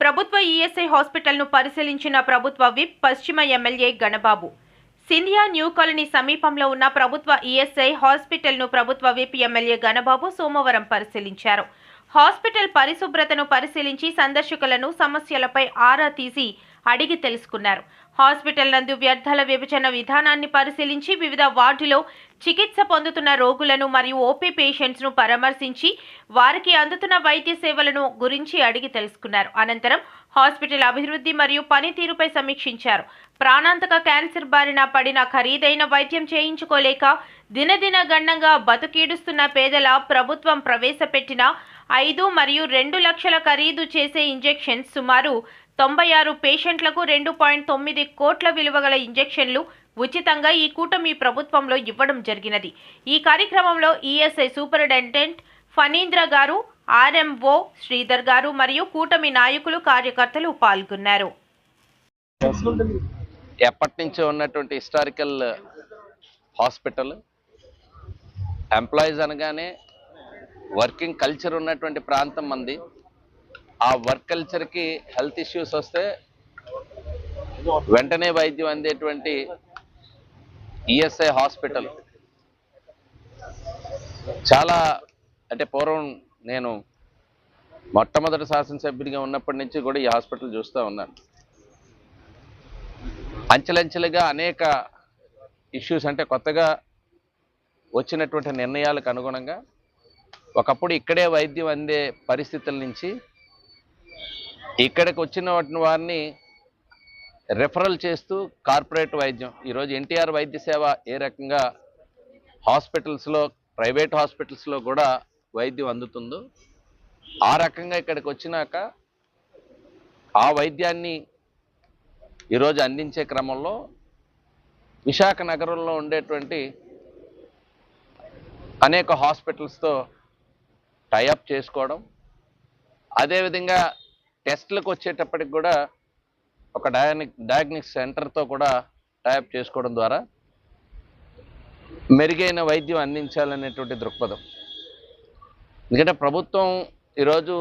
ప్రభుత్వ ఈఎస్ఐ హాస్పిటల్ను పరిశీలించిన ప్రభుత్వ విప్ పశ్చిమ MLA Ganababu. Scindia new colony సమీపంలో ఉన్న ప్రభుత్వ ఈఎస్ఐ హాస్పిటల్ను ప్రభుత్వ విప్ ఎమ్మెల్యే గణబాబు సోమవారం పరిశీలించారు. హాస్పిటల్ పరిశుభ్రతను పరిశీలించి సందర్శకులను సమస్యలపై ఆరా తీసి అడిగి తెలుసుకున్నారు. హాస్పిటల్ నందు వ్యర్థాల విభజన విధానాన్ని పరిశీలించి వివిధ వార్డులో చికిత్స పొందుతున్న రోగులను మరియు ఓపీ పేషెంట్స్ను పరామర్శించి వారికి అందుతున్న వైద్య సేవలను గురించి అడిగి తెలుసుకున్నారు. అనంతరం హాస్పిటల్ అభివృద్ధి మరియు పనితీరుపై సమీక్షించారు. ప్రాణాంతక క్యాన్సర్ బారిన పడిన ఖరీదైన వైద్యం చేయించుకోలేక దినదిన గణంగా బతుకీడుస్తున్న పేదల ప్రభుత్వం ప్రవేశపెట్టిన ఐదు మరియు రెండు లక్షల ఖరీదు చేసే ఇంజెక్షన్స్ సుమారు తొంభై ఆరు పేషెంట్లకు రెండు పాయింట్ తొమ్మిది కోట్ల విలువగల ఇంజెక్షన్లు ఉచితంగా ఈ కూటమి ప్రభుత్వంలో ఇవ్వడం జరిగినది. ఈ కార్యక్రమంలో ఈఎస్ఐ సూపరింటెండెంట్ ఫనీంద్ర గారు ఆర్ఎంఓ శ్రీధర్ గారు మరియు కూటమి నాయకులు కార్యకర్తలు పాల్గొన్నారు. ఎప్పటి నుంచో ఉన్నటువంటి హిస్టారికల్ హాస్పిటల్ ఎంప్లాయీస్ అనగానే వర్కింగ్ కల్చర్ ఉన్నటువంటి ప్రాంతం మంది. ఆ వర్క్ కల్చర్కి హెల్త్ ఇష్యూస్ వస్తే వెంటనే వైద్యం అందేటువంటి ఈఎస్ఐ హాస్పిటల్. చాలా అంటే పూర్వం నేను మొట్టమొదటి శాసనసభ్యుడిగా ఉన్నప్పటి నుంచి కూడా ఈ హాస్పిటల్ చూస్తూ ఉన్నాను. అంచెలంచెలుగా అనేక ఇష్యూస్ అంటే కొత్తగా వచ్చినటువంటి నిర్ణయాలకు అనుగుణంగా ఒకప్పుడు ఇక్కడే వైద్యం అందే పరిస్థితుల నుంచి ఇక్కడికి వచ్చిన వాటిని వారిని రెఫరల్ చేస్తూ కార్పొరేట్ వైద్యం. ఈరోజు ఎన్టీఆర్ వైద్య సేవ ఏ రకంగా హాస్పిటల్స్లో ప్రైవేట్ హాస్పిటల్స్లో కూడా వైద్యం అందుతుందో ఆ రకంగా ఇక్కడికి వచ్చినాక ఆ వైద్యాన్ని ఈరోజు అందించే క్రమంలో విశాఖ నగరంలో ఉండేటువంటి అనేక హాస్పిటల్స్తో టైఅప్ చేసుకోవడం. అదేవిధంగా టెస్ట్లకు వచ్చేటప్పటికి కూడా ఒక డయానిక్ డయాగ్నిక్ సెంటర్తో కూడా టైప్ చేసుకోవడం ద్వారా మెరుగైన వైద్యం అందించాలనేటువంటి దృక్పథం. ఎందుకంటే ప్రభుత్వం ఈరోజు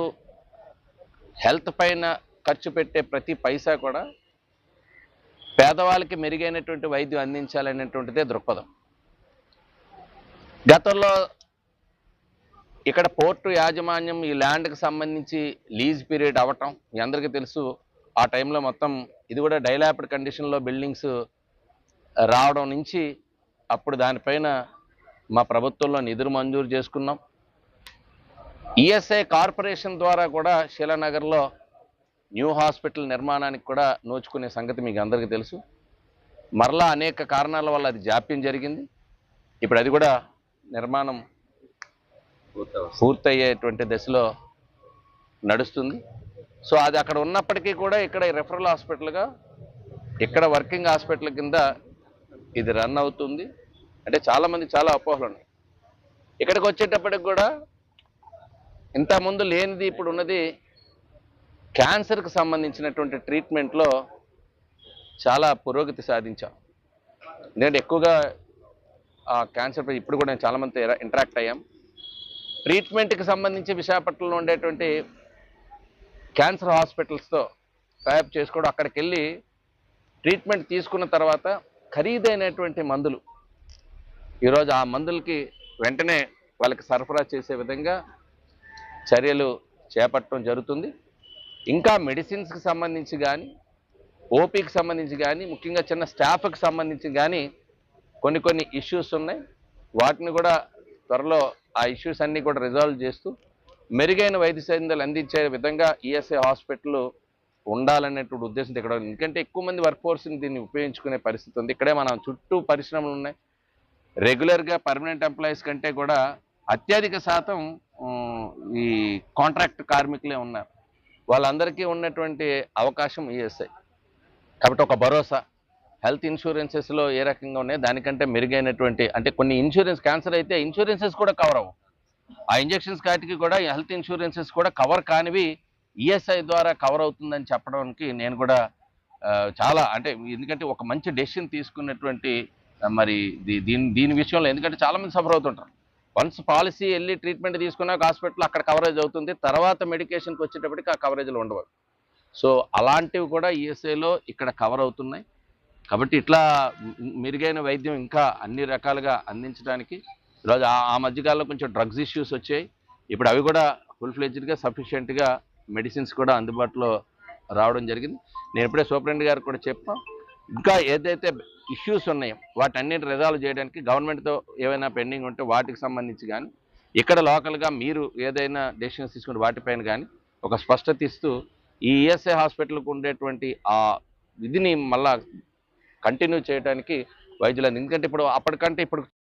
హెల్త్ పైన ఖర్చు పెట్టే ప్రతి పైసా కూడా పేదవాళ్ళకి మెరుగైనటువంటి వైద్యం అందించాలనేటువంటిదే దృక్పథం. గతంలో ఇక్కడ పోర్టు యాజమాన్యం ఈ ల్యాండ్కి సంబంధించి లీజ్ పీరియడ్ అవ్వటం మీ అందరికీ తెలుసు. ఆ టైంలో మొత్తం ఇది కూడా డైలాప్డ్ కండిషన్లో బిల్డింగ్స్ రావడం నుంచి అప్పుడు దానిపైన మా ప్రభుత్వంలో నిధులు మంజూరు చేసుకున్నాం. ఈఎస్ఐ కార్పొరేషన్ ద్వారా కూడా శిలానగర్లో న్యూ హాస్పిటల్ నిర్మాణానికి కూడా నోచుకునే సంగతి మీకు అందరికీ తెలుసు. మరలా అనేక కారణాల వల్ల అది జాప్యం జరిగింది. ఇప్పుడు అది కూడా నిర్మాణం పూర్తయ్యేటువంటి దశలో నడుస్తుంది. సో అది అక్కడ ఉన్నప్పటికీ కూడా ఇక్కడ రెఫరల్ హాస్పిటల్గా ఇక్కడ వర్కింగ్ హాస్పిటల్ కింద ఇది రన్ అవుతుంది. అంటే చాలామంది చాలా అపోహలు ఉన్నాయి. ఇక్కడికి వచ్చేటప్పటికి కూడా ఇంతకుముందు లేనిది ఇప్పుడు ఉన్నది క్యాన్సర్కి సంబంధించినటువంటి ట్రీట్మెంట్లో చాలా పురోగతి సాధించాం. ఎందుకంటే ఎక్కువగా ఆ క్యాన్సర్పై ఇప్పుడు కూడా నేను చాలామంది ఇంటరాక్ట్ అయ్యాం. ట్రీట్మెంట్కి సంబంధించి విశాఖపట్నంలో ఉండేటువంటి క్యాన్సర్ హాస్పిటల్స్తో టైప్ చేసుకోవడం అక్కడికి వెళ్ళి ట్రీట్మెంట్ తీసుకున్న తర్వాత ఖరీదైనటువంటి మందులు. ఈరోజు ఆ మందులకి వెంటనే వాళ్ళకి సరఫరా చేసే విధంగా చర్యలు చేపట్టడం జరుగుతుంది. ఇంకా మెడిసిన్స్కి సంబంధించి కానీ ఓపీకి సంబంధించి కానీ ముఖ్యంగా చిన్న స్టాఫ్కి సంబంధించి కానీ కొన్ని కొన్ని ఇష్యూస్ ఉన్నాయి. వాటిని కూడా త్వరలో ఆ ఇష్యూస్ అన్నీ కూడా రిజాల్వ్ చేస్తూ మెరుగైన వైద్య సేవలు అందించే విధంగా ఈఎస్ఐ హాస్పిటల్ ఉండాలనేటువంటి ఉద్దేశంతో ఇక్కడ ఎందుకంటే ఎక్కువ మంది వర్క్ ఫోర్స్ని దీన్ని ఉపయోగించుకునే పరిస్థితి ఉంది. ఇక్కడే మనం చుట్టూ పరిశ్రమలు ఉన్నాయి. రెగ్యులర్గా పర్మనెంట్ ఎంప్లాయీస్ కంటే కూడా అత్యధిక శాతం ఈ కాంట్రాక్ట్ కార్మికులే ఉన్నారు. వాళ్ళందరికీ ఉన్నటువంటి అవకాశం ఈఎస్ఐ కాబట్టి ఒక భరోసా. హెల్త్ ఇన్సూరెన్సెస్లో ఏ రకంగా ఉన్నాయి? దానికంటే మెరుగైనటువంటి అంటే కొన్ని ఇన్సూరెన్స్ క్యాన్సర్ అయితే ఇన్సూరెన్సెస్ కూడా కవర్ అవ్వవు. ఆ ఇంజెక్షన్స్ కాటికి కూడా హెల్త్ ఇన్సూరెన్సెస్ కూడా కవర్ కానివి ఈఎస్ఐ ద్వారా కవర్ అవుతుందని చెప్పడానికి నేను కూడా చాలా అంటే ఎందుకంటే ఒక మంచి డెసిషన్ తీసుకున్నటువంటి మరి దీ- దీని దీని విషయంలో ఎందుకంటే చాలా మంది సఫర్ అవుతుంటారు. వన్స్ పాలసీ వెళ్ళి ట్రీట్మెంట్ తీసుకున్నాక హాస్పిటల్ అక్కడ కవరేజ్ అవుతుంది తర్వాత మెడికేషన్కి వచ్చేటప్పటికి ఆ కవరేజ్లు ఉండవు. సో అలాంటివి కూడా ఈఎస్ఐలో ఇక్కడ కవర్ అవుతున్నాయి. కాబట్టి ఇట్లా మెరుగైన వైద్యం ఇంకా అన్ని రకాలుగా అందించడానికి ఈరోజు ఆ- మధ్యకాలంలో కొంచెం డ్రగ్స్ ఇష్యూస్ వచ్చాయి. ఇప్పుడు అవి కూడా ఫుల్ ఫ్లెజ్డ్గా సఫిషియెంట్గా మెడిసిన్స్ కూడా అందుబాటులో రావడం జరిగింది. నేను ఇప్పుడే సూపరింటెండెంట్ గారు కూడా చెప్పాం. ఇంకా ఏదైతే ఇష్యూస్ ఉన్నాయో వాటన్నిటి రిజాల్వ్ చేయడానికి గవర్నమెంట్తో ఏవైనా పెండింగ్ ఉంటే వాటికి సంబంధించి కానీ ఇక్కడ లోకల్గా మీరు ఏదైనా డెసిషన్స్ తీసుకుంటే వాటిపైన కానీ ఒక స్పష్టత ఇస్తూ ఈ ఈఎస్ఐ హాస్పిటల్కి ఉండేటువంటి ఆ విధిని మళ్ళా కంటిన్యూ చేయడానికి వైద్యులని ఎందుకంటే ఇప్పుడు అప్పటికంటే ఇప్పుడు